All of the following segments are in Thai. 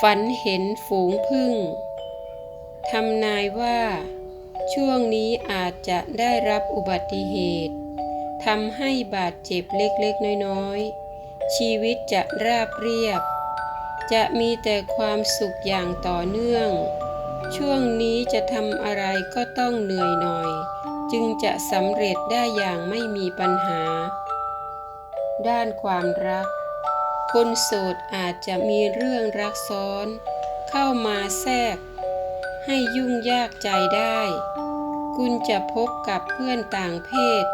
ฝันเห็นฝูงพึ่งทำนายว่า ช่วงนี้อาจจะได้รับอุบัติเหตุทำให้บาดเจ็บเล็กๆ น้อยๆ ชีวิตจะราบเรียบ จะมีแต่ความสุขอย่างต่อเนื่อง ช่วงนี้จะทำอะไรก็ต้องเหนื่อยหน่อย จึงจะสำเร็จได้อย่างไม่มีปัญหา ด้านความรัก คนโสดอาจจะมีเรื่องรักซ้อน เข้ามาแทรก ให้ยุ่งยากใจได้ คุณจะพบกับเพื่อนต่างเพศ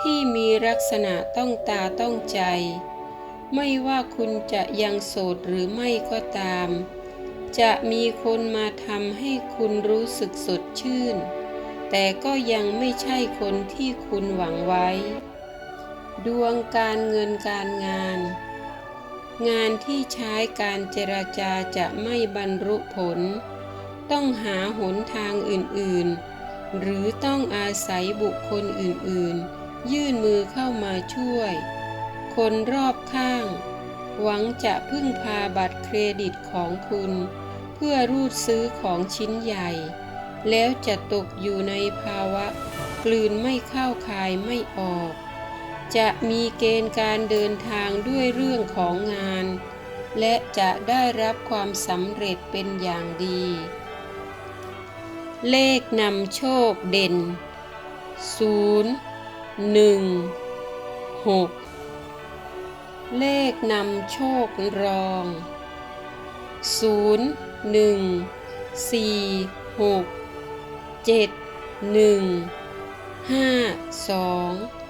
ที่มีลักษณะต้องตาต้องใจ ไม่ว่าคุณจะยังโสดหรือไม่ก็ตาม จะมีคนมาทำให้คุณรู้สึกสดชื่น แต่ก็ยังไม่ใช่คนที่คุณหวังไว้ ดวงการเงินการงาน งานที่ใช้การเจรจาจะไม่บรรลุผล ต้องหาหนทางอื่นๆ หรือต้องอาศัยบุคคลอื่นๆ ยื่นมือเข้ามาช่วย คนรอบข้าง หวังจะพึ่งพาบัตรเครดิตของคุณ เพื่อรูดซื้อของชิ้นใหญ่ แล้วจะตกอยู่ในภาวะกลืนไม่เข้าคายไม่ออก จะมีเกณฑ์การเดินทางด้วยเรื่องของงาน และจะได้รับความสำเร็จเป็นอย่างดี เลขนำโชคเด่น 0 1 6 เลขนำโชครอง 0 1 4 6 7 1 5 2